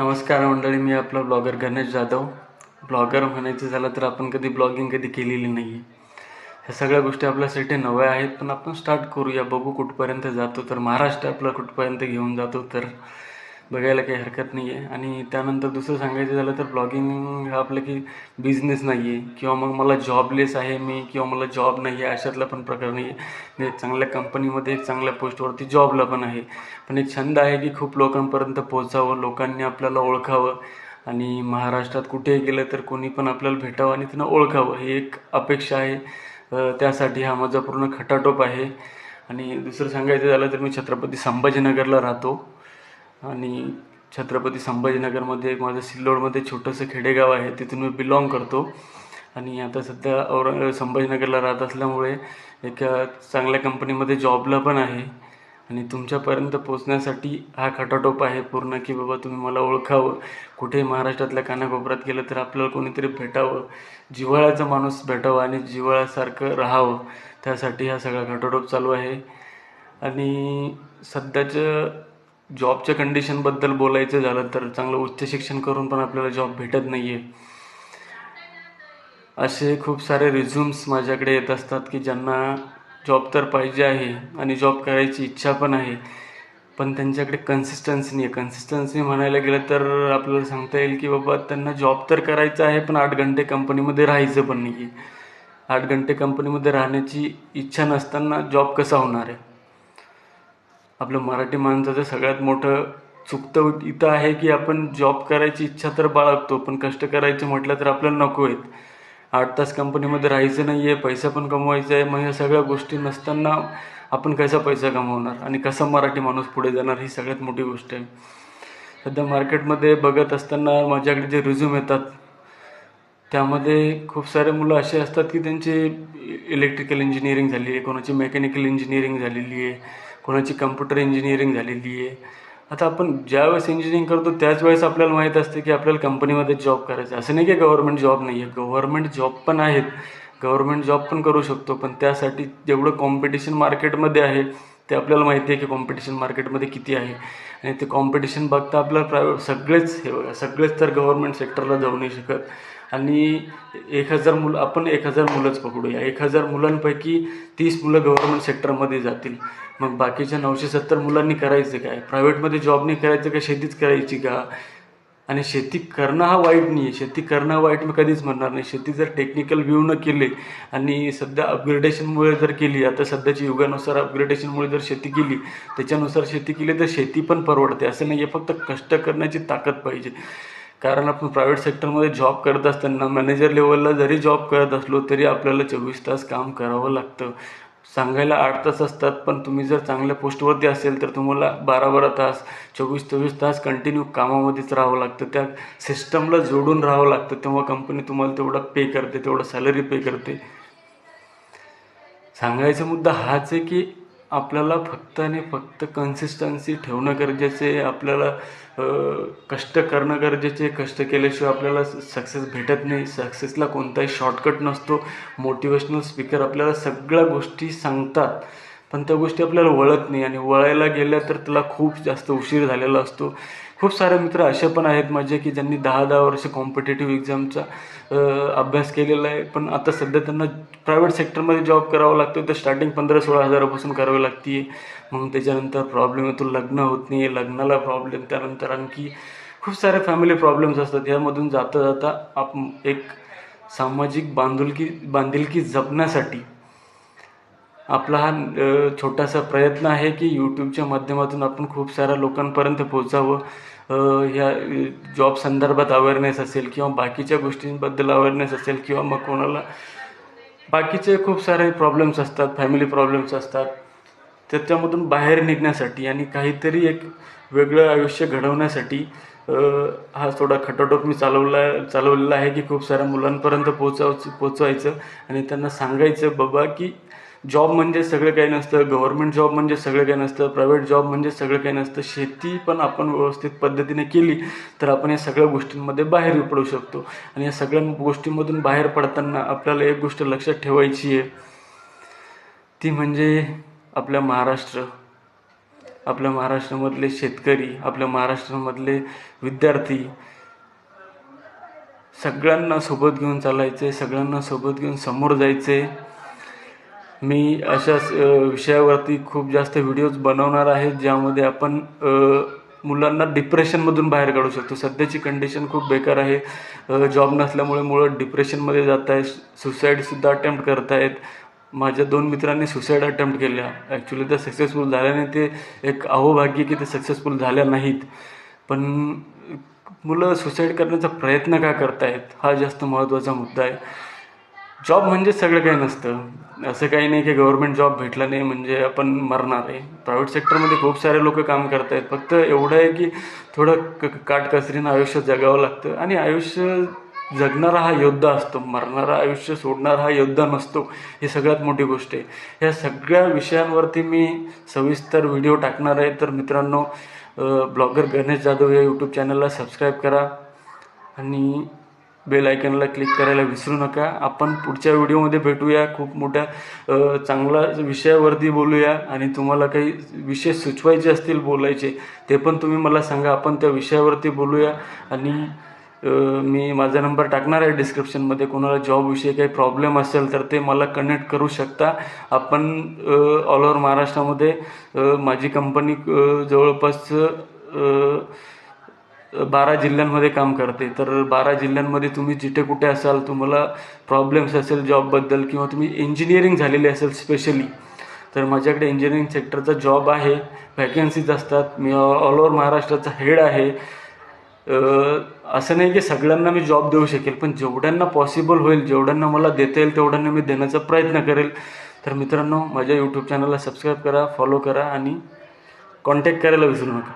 नमस्कार मंडळी मी आपला ब्लॉगर गणेश जाधव. ब्लॉगर म्हणायचं झालं तर आपण कधी ब्लॉगिंग कधी केलेली नाही आहे ह्या सगळ्या गोष्टी आपल्यासाठी नव्या आहेत पण आपण स्टार्ट करूया. बघू कुठपर्यंत जातो तर महाराष्ट्र आपला कुठपर्यंत घेऊन जातो तर. बघायला काही हरकत नाही आहे आणि त्यानंतर दुसरं सांगायचं झालं तर ब्लॉगिंग हा आपलं की बिझनेस नाही आहे किंवा मग मला जॉबलेस आहे मी किंवा मला जॉब नाही आहे अशातला पण प्रकार नाही आहे म्हणजे चांगल्या कंपनीमध्ये एक चांगल्या पोस्टवरती जॉबला पण आहे. पण एक छंद आहे की खूप लोकांपर्यंत पोहोचावं लोकांनी आपल्याला ओळखावं. आणि महाराष्ट्रात कुठेही गेलं तर कोणी पण आपल्याला भेटावं आणि त्यांना ओळखावं. ही एक अपेक्षा आहे. त्यासाठी हा माझा पूर्ण खटाटोप आहे. आणि दुसरं सांगायचं झालं तर मी छत्रपती संभाजीनगरला राहतो. आणि छत्रपती संभाजीनगरमध्ये एक माझं सिल्लोडमध्ये छोटंसं खेडेगाव आहे तिथून मी बिलॉंग करतो. आणि आता सध्या औरंग संभाजीनगरला राहत असल्यामुळे एका चांगल्या कंपनीमध्ये जॉबला पण आहे. आणि तुमच्यापर्यंत पोचण्यासाठी हा खटाटोप आहे पूर्ण की बाबा तुम्ही मला ओळखावं. कुठेही महाराष्ट्रातल्या कानाकोपऱ्यात गेलं तर आपल्याला कोणीतरी भेटावं. जिव्हाळ्याचा माणूस भेटावा आणि जिव्हाळ्यासारखं राहावं. त्यासाठी हा सगळा खटाटोप चालू आहे. आणि सध्याचं जॉबच्या कंडिशनबद्दल बोलायचं झालं तर चांगलं उच्च शिक्षण करून पण आपल्याला जॉब भेटत नाही आहे असे खूप सारे रिझ्युम्स माझ्याकडे येत असतात की ज्यांना जॉब तर पाहिजे आहे आणि जॉब करायची इच्छा पण आहे पण त्यांच्याकडे कन्सिस्टन्सी नाही आहे कन्सिस्टन्सी म्हणायला गेलं तर आपल्याला सांगता येईल की बाबा त्यांना जॉब तर करायचा आहे पण आठ घंटे कंपनीमध्ये राहायचं पण नाही आहे आठ घंटे कंपनीमध्ये राहण्याची इच्छा नसताना जॉब कसा होणार आहे? आपलं मराठी माणसाचं सगळ्यात मोठं चुकतं इथं आहे की आपण जॉब करायची इच्छा तर बाळगतो पण कष्ट करायचे म्हटलं तर आपल्याला नको आहेत. आठ तास कंपनीमध्ये राहायचं नाही आहे पैसा पण कमवायचा आहे मग या सगळ्या गोष्टी नसताना आपण कसा पैसा कमवणार आणि कसा मराठी माणूस पुढे जाणार ही सगळ्यात मोठी गोष्ट आहे. सध्या मार्केटमध्ये बघत असताना माझ्याकडे जे रिझ्यूम येतात त्यामध्ये खूप सारे मुलं असे असतात की त्यांची इलेक्ट्रिकल इंजिनिअरिंग झाली आहे कोणाची मेकॅनिकल इंजिनिअरिंग झालेली आहे कोणाची कम्प्युटर इंजिनिअरिंग झालेली आहे. आता आपण ज्यावेळेस इंजिनिअरिंग करतो त्याच वेळेस आपल्याला माहीत असते की आपल्याला कंपनीमध्ये जॉब करायचा असं नाही की गव्हर्मेंट जॉब नाही आहे गव्हर्मेंट जॉब पण आहेत. गव्हर्मेंट जॉब पण करू शकतो पण त्यासाठी जेवढं कॉम्पिटिशन मार्केटमध्ये आहे. ते आपल्याला माहिती आहे की कॉम्पिटिशन मार्केटमध्ये किती आहे. आणि ते कॉम्पिटिशन बघता आपलं प्रायव्हेट सगळेच हे बघा सगळेच तर गव्हर्मेंट सेक्टरला जाऊ नाही शकत. आणि एक हजार मुलं आपण एक हजार मुलंच पकडूया. एक हजार मुलांपैकी तीस मुलं गव्हर्मेंट सेक्टरमध्ये जातील. मग बाकीच्या नऊशे सत्तर मुलांनी करायचं काय? प्रायव्हेटमध्ये जॉब नाही करायचं का? शेतीच करायची का? आणि शेती करणं हा वाईट नाही आहे शेती करणं वाईट मी कधीच म्हणणार नाही. शेती जर टेक्निकल व्ह्यूनं न केले आणि सध्या अपग्रेडेशनमुळे जर केली आता सध्याच्या युगानुसार अपग्रेडेशनमुळे जर शेती केली त्याच्यानुसार शेती केली तर शेती पण परवडते. असं नाही आहे फक्त कष्ट करण्याची ताकद पाहिजे. कारण आपण प्रायव्हेट सेक्टरमध्ये जॉब करत असताना मॅनेजर लेवलला जरी जॉब करत असलो तरी आपल्याला चोवीस तास काम करावं लागतं. सांगायला आठ तास असतात पण तुम्ही जर चांगल्या पोस्टवरती असेल तर तुम्हाला बारा बारा तास चोवीस चोवीस तास कंटिन्यू कामामध्येच राहावं लागतं. त्या सिस्टमला जोडून राहावं लागतं. तेव्हा कंपनी तुम्हाला तेवढा पे करते तेवढा सॅलरी पे करते. सांगायचा मुद्दा हाच आहे की आपल्याला फक्त आणि फक्त कन्सिस्टन्सी ठेवणं गरजेचं आहे. आपल्याला कष्ट करणं गरजेचे आहे. कष्ट केल्याशिवाय आपल्याला सक्सेस भेटत नाही. सक्सेसला कोणताही शॉर्टकट नसतो. मोटिवेशनल स्पीकर आपल्याला सगळ्या गोष्टी सांगतात. पण त्या गोष्टी आपल्याला वळत नाही आणि वळायला गेल्या तर त्याला खूप जास्त उशीर झालेला असतो. खूप सारे मित्र असे पण आहेत माझे की ज्यांनी दहा दहा वर्ष कॉम्पिटेटिव्ह एक्झामचा अभ्यास केलेला आहे. पण आता सध्या त्यांना प्रायव्हेट सेक्टरमध्ये जॉब करावं लागतो तर स्टार्टिंग पंधरा सोळा हजारापासून करावी लागते मग त्याच्यानंतर प्रॉब्लेम येतो. लग्न होत नाही लग्नाला प्रॉब्लेम त्यानंतर आणखी खूप सारे फॅमिली प्रॉब्लेम्स असतात. यामधून जाता जाता आप एक सामाजिक बांधुलकी बांधिलकी जपण्यासाठी आपला हा छोटासा प्रयत्न आहे की यूट्यूबच्या माध्यमातून आपण खूप साऱ्या लोकांपर्यंत पोचावं ह्या जॉब संदर्भात अवेअरनेस असेल किंवा बाकीच्या गोष्टींबद्दल अवेअरनेस असेल किंवा मग कोणाला बाकीचे खूप सारे प्रॉब्लेम्स असतात फॅमिली प्रॉब्लेम्स असतात. त्याच्यामधून बाहेर निघण्यासाठी आणि काहीतरी एक वेगळं आयुष्य घडवण्यासाठी हा थोडा खटाटोप मी चालवला चालवलेला आहे की खूप साऱ्या मुलांपर्यंत पोचाव पोचवायचं आणि त्यांना सांगायचं बाबा की जॉब म्हणजे सगळं काही नसतं गव्हर्मेंट जॉब म्हणजे सगळं काही नसतं प्रायव्हेट जॉब म्हणजे सगळं काही नसतं शेती पण आपण व्यवस्थित पद्धतीने केली तर आपण या सगळ्या गोष्टींमध्ये बाहेर पडू शकतो. आणि या सगळ्या गोष्टींमधून बाहेर पडताना आपल्याला एक गोष्ट लक्षात ठेवायची आहे. ती म्हणजे आपल्या महाराष्ट्र. आपल्या महाराष्ट्रामधले शेतकरी आपल्या महाराष्ट्रामधले विद्यार्थी सगळ्यांना सोबत घेऊन चालायचे सगळ्यांना सोबत घेऊन समोर जायचे. मी अशाच विषयावरती खूप जास्त व्हिडिओज बनवणार आहे ज्यामध्ये आपण मुलांना डिप्रेशनमधून बाहेर काढू शकतो. सध्याची कंडिशन खूप बेकार आहे. जॉब नसल्यामुळे मुलं डिप्रेशनमध्ये जात आहेत. सुसाईडसुद्धा अटेम्प्ट करत आहेत. माझ्या दोन मित्रांनी सुसाईड अटेम्प्ट केल्या. ॲक्च्युली त्या सक्सेसफुल झाल्याने ते एक अहोभाग्य की ते सक्सेसफुल झाल्या नाहीत. पण मुलं सुसाईड करण्याचा प्रयत्न का करतायत? हा जास्त महत्त्वाचा मुद्दा आहे. जॉब म्हणजे सगळं काही नसतं. असं काही नाही की गव्हर्मेंट जॉब भेटला नाही म्हणजे आपण मरणार आहे. प्रायव्हेट सेक्टरमध्ये खूप सारे लोक काम करत आहेत फक्त एवढं आहे की थोडं क काटकसरीनं आयुष्य जगावं लागतं. आणि आयुष्य जगणारा हा योद्धा असतो. मरणारा आयुष्य सोडणारा हा योद्धा नसतो. ही सगळ्यात मोठी गोष्ट आहे. ह्या सगळ्या विषयांवरती मी सविस्तर व्हिडिओ टाकणार आहे. तर मित्रांनो ब्लॉगर गणेश जाधव या यूट्यूब चॅनलला सबस्क्राईब करा. आणि बेल आयकनला क्लिक करायला विसरू नका. आपण पुढच्या व्हिडिओमध्ये भेटूया. खूप मोठ्या चांगला विषयावरती बोलूया आणि तुम्हाला काही विषय सुचवायचे असतील बोलायचे ते पण तुम्ही मला सांगा. आपण त्या विषयावरती बोलूया आणि मी माझा नंबर टाकणार आहे डिस्क्रिप्शनमध्ये कोणाला जॉबविषयी काही प्रॉब्लेम असेल तर ते मला कनेक्ट करू शकता. आपण ऑल ओव्हर महाराष्ट्रामध्ये माझी कंपनी जवळपास बारा जिल्ह्यांमध्ये काम करते. तर बारा जिल्ह्यांमध्ये तुम्ही जिथे कुठे असाल तुम्हाला प्रॉब्लेम्स असेल जॉबबद्दल किंवा तुम्ही इंजिनिअरिंग झालेली असेल स्पेशली तर माझ्याकडे इंजिनिअरिंग सेक्टरचा जॉब आहे. व्हॅकन्सीज असतात. मी ऑल ओव्हर महाराष्ट्राचा हेड आहे. असं नाही की सगळ्यांना मी जॉब देऊ शकेल पण जेवढ्यांना पॉसिबल होईल जेवढ्यांना मला देता येईल तेवढ्यांना मी देण्याचा प्रयत्न करेल. तर मित्रांनो माझ्या यूट्यूब चॅनलला सबस्क्राईब करा फॉलो करा आणि कॉन्टॅक्ट करायला विसरू नका.